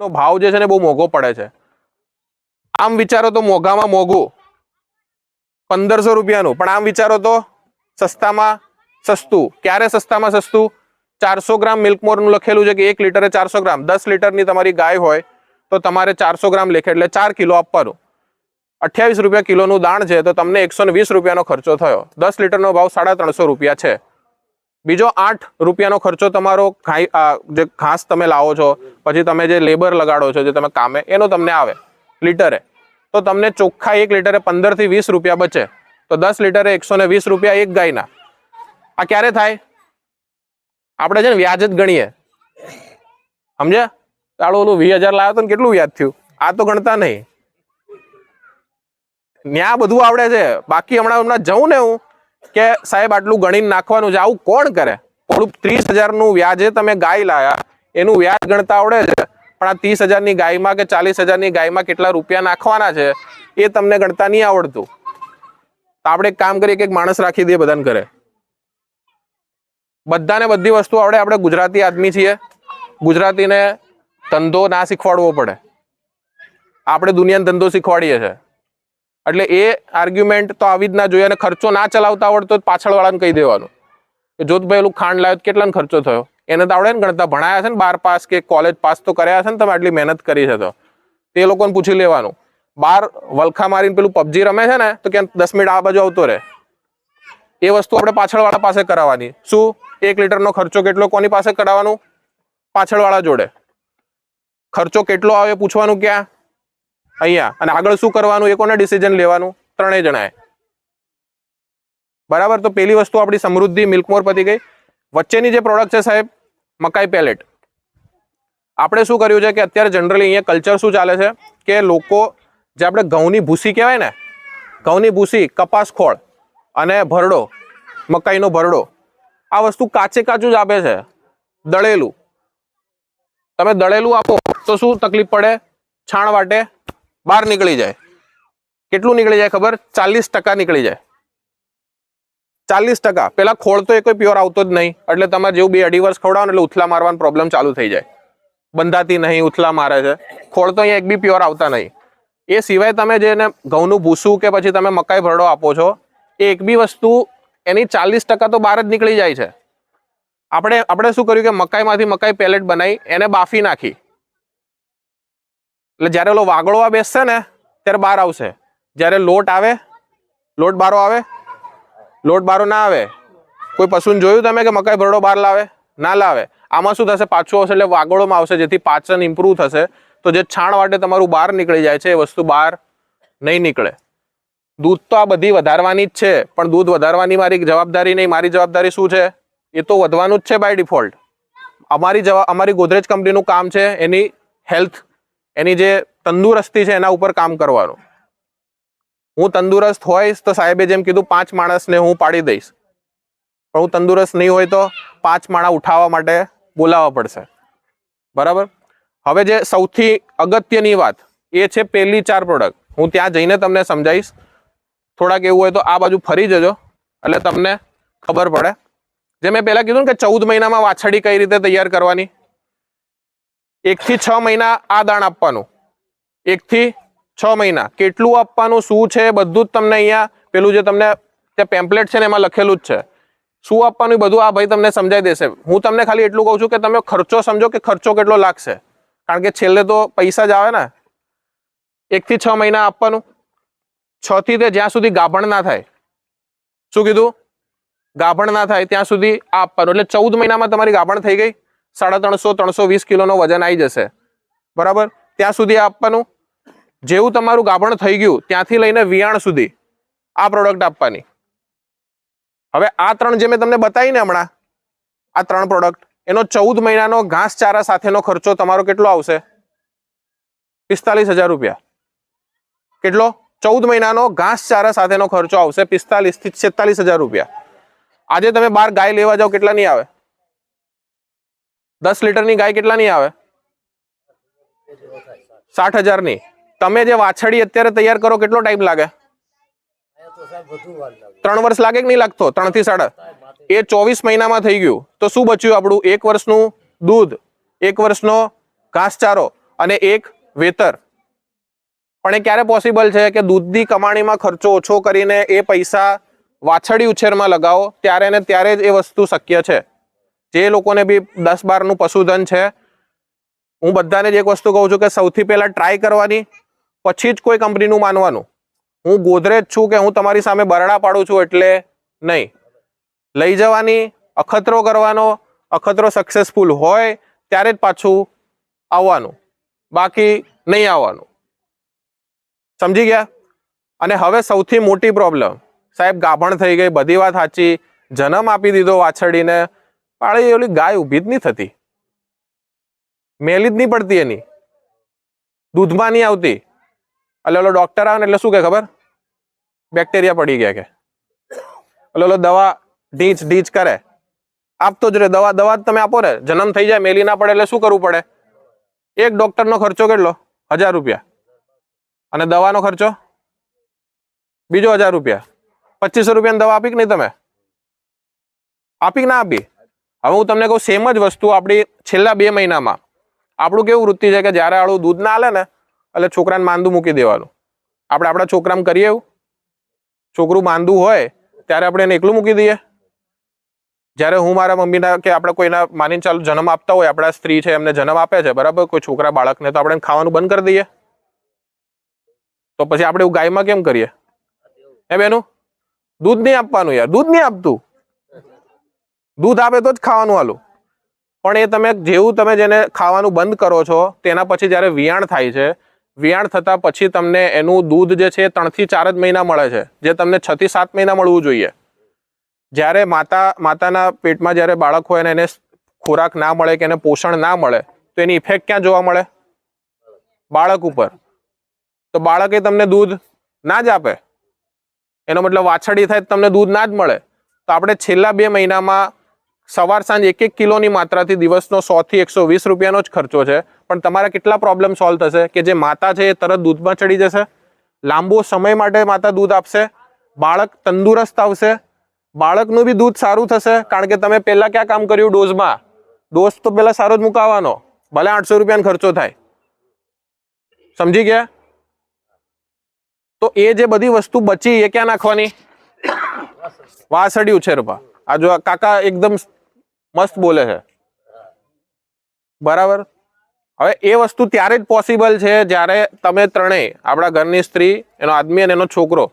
નો ભાવ જે છે ને બહુ મોંઘો પડે છે. આમ વિચારો તો મોંઘામાં મોંઘું. પંદરસો રૂપિયાનું. પણ આમ વિચારો તો સસ્તામાં સસ્તું. ક્યારે સસ્તામાં સસ્તું? ચારસો ગ્રામ મિલ્કમોરનું લખેલું છે કે એક લીટરે ચારસો ગ્રામ. દસ લીટરની તમારી ગાય હોય તો તમારે ચારસો ગ્રામ લેખે. એટલે ચાર કિલો આપવાનું. અઠ્યાવીસ રૂપિયા કિલોનું દાણ છે તો તમને એકસો વીસ રૂપિયાનો ખર્ચો થયો. દસ લીટરનો ભાવ સાડા ત્રણસો રૂપિયા છે. બીજો આઠ રૂપિયાનો ખર્ચો તમારો ખાઈ જે ઘાસ તમે લાવો છો, પછી તમે જે લેબર લગાડો છો, જે તમે કામે, એનો તમને આવે લીટરે. તો તમને ચોખ્ખા એક લીટરે પંદરથી વીસ રૂપિયા બચે. તો દસ લીટરે એકસો ને વીસ રૂપિયા એક ગાયના. આ ક્યારે થાય? આપણે છે ને વ્યાજ જ ગણીએ. સમજ્યા? તાળું ઓલું વીસ હજાર લાવ્યો તો કેટલું વ્યાજ થયું? આ તો ગણતા નહીં. ન્યા બધું આવડે છે. બાકી હમણાં હમણાં જઉં ને હું. કે સાહેબ, આટલું ગણીને નાખવાનું છે. આવું કોણ કરે? થોડું ત્રીસ હજારનું વ્યાજે તમે ગાય લાયા. એનું વ્યાજ ગણતા આવડે છે. પણ આ ત્રીસ હજારની ગાયમાં કે ચાલીસ હજારની ગાયમાં કેટલા રૂપિયા નાખવાના છે, એ તમને ગણતા નહીં આવડતું. તો આપણે એક કામ કરીએ કે એક માણસ રાખી દઈએ બધાને ઘરે. બધાને બધી વસ્તુ આવડે. આપણે ગુજરાતી આદમી છીએ. ગુજરાતીને ધંધો ના શીખવાડવો પડે. આપણે દુનિયાને ધંધો શીખવાડીએ છીએ. એટલે એ આર્ગ્યુમેન્ટ તો આવી જ ના જોઈએ અને ખર્ચો ના ચલાવતા આવડતો પાછળવાળાને કહી દેવાનું. કે જો ભાઈ એલું ખાંડ લાવ્યો કેટલાનો ખર્ચો થયો? એને તો આવડે ને ગણતા ભણાયા છે ને, બાર પાસ કે કોલેજ પાસ તો કર્યા છે ને, તમે આટલી મહેનત કરી છે તો. તે લોકોને પૂછી લેવાનું. બાર વલખા મારીને પેલું પબજી રમે છે ને, તો ક્યાં દસ મિનિટ આ બાજુ આવતો રહે. એ વસ્તુ આપણે પાછળવાળા પાસે કરાવવાની. શું? એક લીટરનો ખર્ચો કેટલો કોની પાસે કરાવવાનું? પાછળવાળા જોડે. ખર્ચો કેટલો આવે પૂછવાનું ક્યાં? અહીંયા. અને આગળ શું કરવાનું? એ કોને ડિસિઝન લેવાનું? ત્રણેય જણાએ. બરાબર? તો પેલી વસ્તુ આપણી સમૃદ્ધિ મિલ્કમોર પતી ગઈ. વચ્ચેની જે પ્રોડક્ટ છે સાહેબ, મકાઈ પેલેટ. આપણે શું કર્યું છે કે અત્યારે જનરલી અહીંયા કલ્ચર શું ચાલે છે? કે લોકો, જે આપણે ઘઉંની ભૂસી કહેવાય ને, ઘઉંની ભૂસી, કપાસ ખોળ અને ભરડો, મકાઈનો ભરડો. આ વસ્તુ કાચે કાચું જ આપે છે. દળેલું. તમે દળેલું આપો તો શું તકલીફ પડે? છાણ વાટે. બહાર નીકળી જાય. કેટલું નીકળી જાય ખબર? ચાલીસ ટકા નીકળી જાય. ચાલીસ ટકા. પેલા ખોળ તો એ કોઈ પ્યોર આવતો જ નહીં. એટલે તમારે જેવું બે અઢી વર્ષ ખવડાવો એટલે ઉથલા મારવાનો પ્રોબ્લેમ ચાલુ થઈ જાય. બંધાતી નહીં, ઉથલા મારે છે. ખોળ તો અહીંયા એક બી પ્યોર આવતા નહીં. એ સિવાય તમે જેને ઘઉંનું ભૂસું કે પછી તમે મકાઈ ભરડો આપો છો, એ એક બી વસ્તુ એની ચાલીસ ટકા તો બહાર જ નીકળી જાય છે. આપણે આપણે શું કર્યું કે મકાઈમાંથી મકાઈ પેલેટ બનાવી, એને બાફી નાખી. એટલે જ્યારે ઓલો વાગળવા બેસશે ને, ત્યારે બહાર આવશે. જ્યારે લોટ આવે, લોટ બારો આવે, લોટ બારો ના આવે. કોઈ પશુને જોયું તમે કે મકાઈ ભરડો બહાર લાવે? ના લાવે. આમાં શું થશે? પાછું આવશે એટલે વાગળોમાં આવશે, જેથી પાચન ઇમ્પ્રૂવ થશે. તો જે છાણ વાટે તમારું બહાર નીકળી જાય છે, એ વસ્તુ બહાર નહીં નીકળે. દૂધ તો આ બધી વધારવાની જ છે, પણ દૂધ વધારવાની મારી જવાબદારી નહીં. મારી જવાબદારી શું છે? એ તો વધવાનું જ છે બાય ડિફોલ્ટ અમારી જવા, અમારી ગોદરેજ કંપનીનું કામ છે એની હેલ્થ એની જે તંદુરસ્તી છે એના ઉપર કામ કરવાનું. હું તંદુરસ્ત હોઈશ તો સાહેબે જેમ કીધું પાંચ માણસને હું પાડી દઈશ. પણ હું તંદુરસ્ત નહીં હોય તો પાંચ માણા ઉઠાવવા માટે બોલાવવા પડશે. બરાબર? હવે જે સૌથી અગત્યની વાત, એ છે પહેલી ચાર પ્રોડક્ટ હું ત્યાં જઈને તમને સમજાવીશ. થોડાક એવું હોય તો આ બાજુ ફરી જજો, એટલે તમને ખબર પડે. જે મેં પહેલાં કીધું ને કે ચૌદ મહિનામાં વાછડી કઈ રીતે તૈયાર કરવાની? એકથી છ મહિના આ દાણ આપવાનું. એકથી છ મહિના. કેટલું આપવાનું, શું છે, બધું જ તમને અહીંયા પેલું જે તમને જે પેમ્પલેટ છે ને એમાં લખેલું જ છે. શું આપવાનું બધું આ ભાઈ તમને સમજાવી દેશે. હું તમને ખાલી એટલું કહું છું કે તમે ખર્ચો સમજો કે ખર્ચો કેટલો લાગશે. કારણ કે છેલ્લે તો પૈસા જ આવે ને. એકથી છ મહિના આપવાનું. છ થી તે જ્યાં સુધી ગાભણ ના થાય. શું કીધું? ગાભણ ના થાય ત્યાં સુધી આપવાનું. એટલે ચૌદ મહિનામાં તમારી ગાભણ થઈ ગઈ. સાડા ત્રણસો ત્રણસો વીસ કિલોનો વજન આવી જશે. બરાબર? ત્યાં સુધી આપવાનું. જેવું તમારું ગાભણ થઈ ગયું, ત્યાંથી લઈને વિયાણ સુધી આ પ્રોડક્ટ આપવાની. હવે આ ત્રણ જે મેં તમને બતાવી ને હમણાં, આ ત્રણ પ્રોડક્ટ એનો ચૌદ મહિનાનો ઘાસચારા સાથેનો ખર્ચો તમારો કેટલો આવશે? પિસ્તાલીસ હજાર રૂપિયા. કેટલો? ચૌદ મહિનાનો ઘાસચારા સાથેનો ખર્ચો આવશે પિસ્તાલીસથી છેતાલીસ હજાર રૂપિયા. આજે તમે બાર ગાય લેવા જાઓ, કેટલા નહીં આવે? દસ લીટરની ગાય કેટલાની આવે? સાઠ હજારની. તમે જે વાછડી અત્યારે તૈયાર કરો, કેટલો ટાઈમ લાગે? ત્રણ વર્ષ લાગે કે નહીં લાગતો? ત્રણથી સાડા? એ ચોવીસ મહિનામાં થઈ ગયું. તો શું બચ્યું આપણું? એક વર્ષનું દૂધ, એક વર્ષનો ઘાસચારો અને એક વેતર. પણ એ ક્યારે પોસિબલ છે કે દૂધની કમાણીમાં ખર્ચો ઓછો કરીને એ પૈસા વાછડી ઉછેરમાં લગાવો, ત્યારે ને ત્યારે જ એ વસ્તુ શક્ય છે? જે લોકોને બી દસ બારનું પશુધન છે, હું બધાને જ એક વસ્તુ કહું છું કે સૌથી પહેલાં ટ્રાય કરવાની, પછી જ કોઈ કંપનીનું માનવાનું. હું ગોદરેજ છું કે હું તમારી સામે બરડા પાડું છું એટલે નહીં. લઈ જવાની, અખતરો કરવાનો, અખતરો સક્સેસફુલ હોય ત્યારે જ પાછું આવવાનું. બાકી નહીં આવવાનું. સમજી ગયા? અને હવે સૌથી મોટી પ્રોબ્લેમ સાહેબ ગાભણ થઈ ગઈ, બધી વાત સાચી, જન્મ આપી દીધો વાછડીને પાળી ઓલી ગાય ઊભી જ નહીં થતી. મેલી જ નહીં પડતી એની. દૂધમાં નહીં આવતી. એટલે ઓલો ડોક્ટર આવે ને એટલે શું કે ખબર? બેક્ટેરિયા પડી ગયા કે. એટલે ઓલો દવા ઢીંચ ઢીંચ કરે. આપતો જ રે, દવા દવા જ તમે આપો રે જન્મ થઈ જાય, મેલી ના પડે એટલે શું કરવું પડે? એક ડોક્ટરનો ખર્ચો કેટલો? હજાર રૂપિયા. અને દવાનો ખર્ચો? બીજો હજાર રૂપિયા. પચીસો રૂપિયાની દવા આપી કે નહીં તમે? આપી કે ના આપી? હવે હું તમને કહું સેમ જ વસ્તુ આપણી છેલ્લા બે મહિનામાં. આપણું કેવું વૃત્તિ છે કે જ્યારે આળું દૂધ ના આલે ને, એટલે છોકરાને માંદું મૂકી દેવાનું. આપણે આપણા છોકરામાં કરીએ એવું? છોકરું માંદું હોય, ત્યારે આપણે એને એકલું મૂકી દઈએ? જ્યારે હું મારા મમ્મીના કે આપણે કોઈના માની ચાલુ જન્મ આપતા હોય, આપણા સ્ત્રી છે, એમને જન્મ આપે છે, બરાબર? કોઈ છોકરા બાળકને તો આપણે ખાવાનું બંધ કરી દઈએ. તો પછી આપણે એવું ગાયમાં કેમ કરીએ? એ બેનું? દૂધ નહીં આપવાનું યાર, દૂધ નહીં આપતું. દૂધ આપે તો જ ખાવાનું આલું. પણ એ તમે જેવું તમે જેને ખાવાનું બંધ કરો છો, તેના પછી જ્યારે વિયાણ થાય છે, વિયાણ થતાં પછી તમને એનું દૂધ જે છે ત્રણથી ચાર જ મહિના મળે છે, જે તમને છ થી સાત મહિના મળવું જોઈએ. જ્યારે માતા, માતાના પેટમાં જ્યારે બાળક હોય અને એને ખોરાક ના મળે કે એને પોષણ ના મળે, તો એની ઇફેક્ટ ક્યાં જોવા મળે? બાળક ઉપર. તો બાળકે તમને દૂધ ના જ આપે. એનો મતલબ વાછડી થાય તમને દૂધ ના જ મળે. તો આપણે છેલ્લા બે મહિનામાં સવાર સાંજ એક એક કિલોની માત્રાથી દિવસનો સોથી એકસો વીસ રૂપિયાનો જ ખર્ચો છે. પણ તમારા કેટલા પ્રોબ્લેમ સોલ્વ થશે? કે જે માતા છે એ તરત દૂધમાં ચડી જશે? લાંબો સમય માટે માતા દૂધ આપશે? બાળક તંદુરસ્ત આવશે? બાળકનું બી દૂધ સારું થશે? કારણ કે તમે પહેલાં ક્યાં કામ કર્યું? ડોઝમાં. ડોઝ તો પહેલાં સારો જ મુકાવાનો. ભલે આઠસો રૂપિયાનો ખર્ચો થાય. સમજી ગયા? તો એ જે બધી વસ્તુ બચી એ ક્યાં નાખવાની? વાસડ્યું છે રૂપા. આ જો કાકા એકદમ મસ્ત બોલે છે. બરાબર? હવે એ વસ્તુ ત્યારે જ પોસિબલ છે જ્યારે તમે ત્રણેય આપણા ઘરની સ્ત્રી એનો આદમી અને એનો છોકરો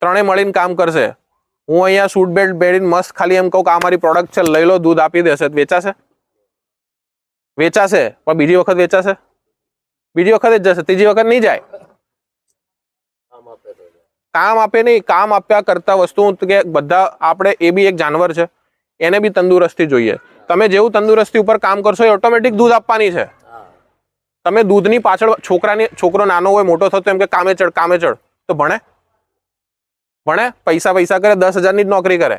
ત્રણેય મળીને કામ કરશે. હું અહીંયા સૂટ બેલ્ટ પહેરીને મસ્ત ખાલી એમ કહું કે આ મારી પ્રોડક્ટ છે લઈ લો દૂધ આપી દેશે. વેચાશે? વેચાશે? પણ બીજી વખત વેચાશે? બીજી વખત જ જશે? ત્રીજી વખત નહીં જાય? કામ આપે નહીં. કામ આપ્યા કરતા વસ્તુ કે બધા આપણે એ બી એક જાનવર છે. એને બી તંદુરસ્તી જોઈએ. તમે જેવું તંદુરસ્તી ઉપર કામ કરશો એ ઓટોમેટિક દૂધ આપવાની છે. તમે દૂધની પાછળ છોકરાની છોકરો નાનો હોય મોટો થતો એમ કે કામે ચડ કામે ચડ તો ભણે. ભણે પૈસા પૈસા કરે દસ હજારની જ નોકરી કરે.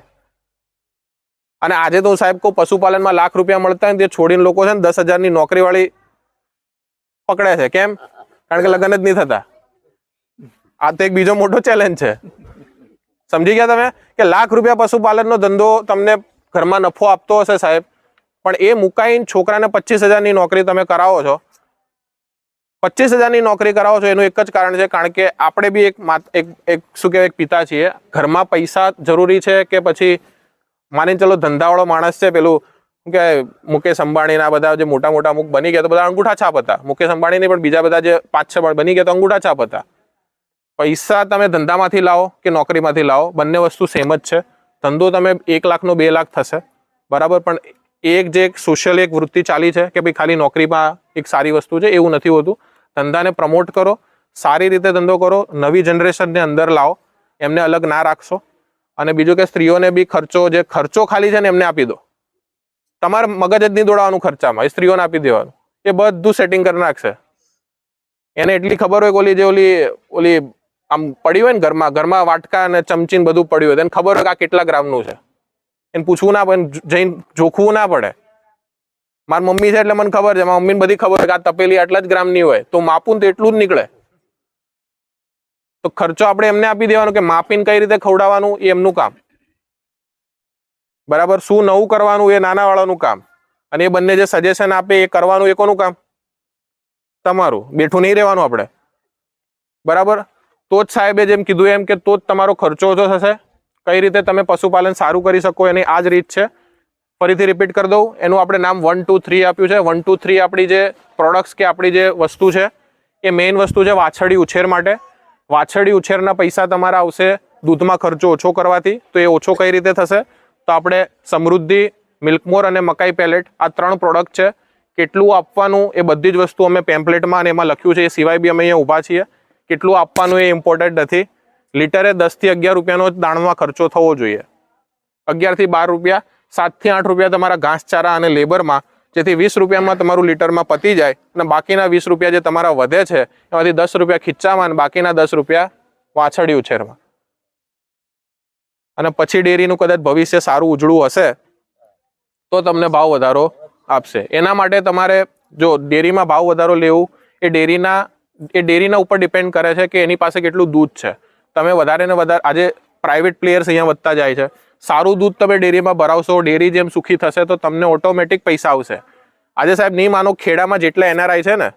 અને આજે તો હું સાહેબ કહું પશુપાલનમાં લાખ રૂપિયા મળતા હોય તે છોડીને લોકો છે ને દસ હજારની નોકરીવાળી પકડે છે. કેમ? કારણ કે લગ્ન જ નહીં થતા. આ તો એક બીજો મોટો ચેલેન્જ છે. સમજી ગયા તમે? કે લાખ રૂપિયા પશુપાલનનો ધંધો તમને ઘરમાં નફો આપતો હશે સાહેબ, પણ એ મુકાઈને છોકરાને પચીસ હજારની નોકરી તમે કરાવો છો. પચીસ હજારની નોકરી કરાવો છો એનું એક જ કારણ છે, કારણ કે આપણે બી એક એક એક શું કહેવાય, એક પિતા છીએ. ઘરમાં પૈસા જરૂરી છે કે પછી માની ચલો ધંધાવાળો માણસ છે, પેલું શું કહેવાય, મુકેશ અંબાણીના બધા જે મોટા મોટા અમુક બની ગયા તો બધા અંગૂઠા છાપ હતા. મુકેશ અંબાણી પણ બીજા બધા જે પાંચ છ બની ગયા તો અંગૂઠા છાપ હતા. પૈસા તમે ધંધામાંથી લાવો કે નોકરીમાંથી લાવો, બંને વસ્તુ સેમ જ છે. ધંધો તમે એક લાખનો બે લાખ થશે. બરાબર? પણ એક જે એક સોશિયલ એક વૃત્તિ ચાલી છે કે ભાઈ ખાલી નોકરીમાં એક સારી વસ્તુ છે, એવું નથી હોતું. ધંધાને પ્રમોટ કરો, સારી રીતે ધંધો કરો, નવી જનરેશનને અંદર લાવો, એમને અલગ ના રાખશો. અને બીજું કે સ્ત્રીઓને બી ખર્ચો, જે ખર્ચો ખાલી છે ને એમને આપી દો. તમારે મગજ જ નહીં દોડાવવાનું ખર્ચામાં, એ સ્ત્રીઓને આપી દેવાનું. એ બધું સેટિંગ કરી નાખશે. એને એટલી ખબર હોય કે ઓલી જે ઓલી ઓલી આમ પડ્યું હોય ને ઘરમાં ઘરમાં વાટકા અને ચમચીને બધું પડ્યું હોય એને ખબર હોય કે આ કેટલા ગ્રામનું છે. એને પૂછવું ના પડે જઈને જોખવું ના પડે. મારી મમ્મી છે એટલે મને ખબર છે. મારી મમ્મીને બધી ખબર હોય કે આ તપેલી આટલા જ ગ્રામની હોય. તો માપું તો એટલું જ નીકળે. તો ખર્ચો આપણે એમને આપી દેવાનો કે માપીને કઈ રીતે ખવડાવવાનું એ એમનું કામ. બરાબર? શું નવું કરવાનું એ નાના વાળાનું કામ. અને એ બંને જે સજેશન આપે એ કરવાનું એ કોનું કામ? તમારું. બેઠું નહીં રહેવાનું આપણે. બરાબર? તો જ સાહેબે જેમ કીધું એમ કે તો જ તમારો ખર્ચો ઓછો થશે. કઈ રીતે તમે પશુપાલન સારું કરી શકો એની આ જ રીત છે. ફરીથી રિપીટ કરી દઉં. એનું આપણે નામ વન ટુ થ્રી આપ્યું છે. વન ટુ થ્રી આપણી જે પ્રોડક્ટ્સ કે આપણી જે વસ્તુ છે, એ મેઇન વસ્તુ છે વાછરડી ઉછેર માટે. વાછરડી ઉછેરના પૈસા તમારા આવશે દૂધમાં ખર્ચો ઓછો કરવાથી. તો એ ઓછો કઈ રીતે થશે? તો આપણે સમૃદ્ધિ મિલ્કમોર અને મકાઈ પેલેટ આ ત્રણ પ્રોડક્ટ છે. કેટલું આપવાનું એ બધી જ વસ્તુ અમે પેમ્પલેટમાં અને એમાં લખ્યું છે. એ સિવાય બી અમે અહીંયા ઊભા છીએ. કેટલું આપવાનું એ ઇમ્પોર્ટન્ટ નથી. લીટરે દસથી અગિયાર રૂપિયાનો દાણમાં ખર્ચો થવો જોઈએ. અગિયારથી બાર રૂપિયા, સાતથી આઠ રૂપિયા તમારા ઘાસચારા અને લેબરમાં, જેથી વીસ રૂપિયામાં તમારું લીટરમાં પતી જાય અને બાકીના વીસ રૂપિયા જે તમારા વધે છે, એમાંથી દસ રૂપિયા ખીચ્ચામાં અને બાકીના દસ રૂપિયા વાછડી ઉછેરમાં અને પછી ડેરીનું કદાચ ભવિષ્ય સારું ઉજળું હશે, તો તમને ભાવ વધારો આપશે. એના માટે તમારે જો ડેરીમાં ભાવ વધારો લેવું, એ ડેરીના એ ડેરીના ઉપર ડિપેન્ડ કરે છે કે એની પાસે કેટલું દૂધ છે. તમે વધારે ને વધારે, આજે પ્રાઇવેટ પ્લેયર્સ અહીંયા વધતા જાય છે. સારું દૂધ તમે ડેરીમાં ભરાવશો, ડેરી જેમ સુખી થશે તો તમને ઓટોમેટિક પૈસા આવશે. આજે સાહેબ, નહીં માનો ખેડામાં જેટલા એનઆરઆઈ છે ને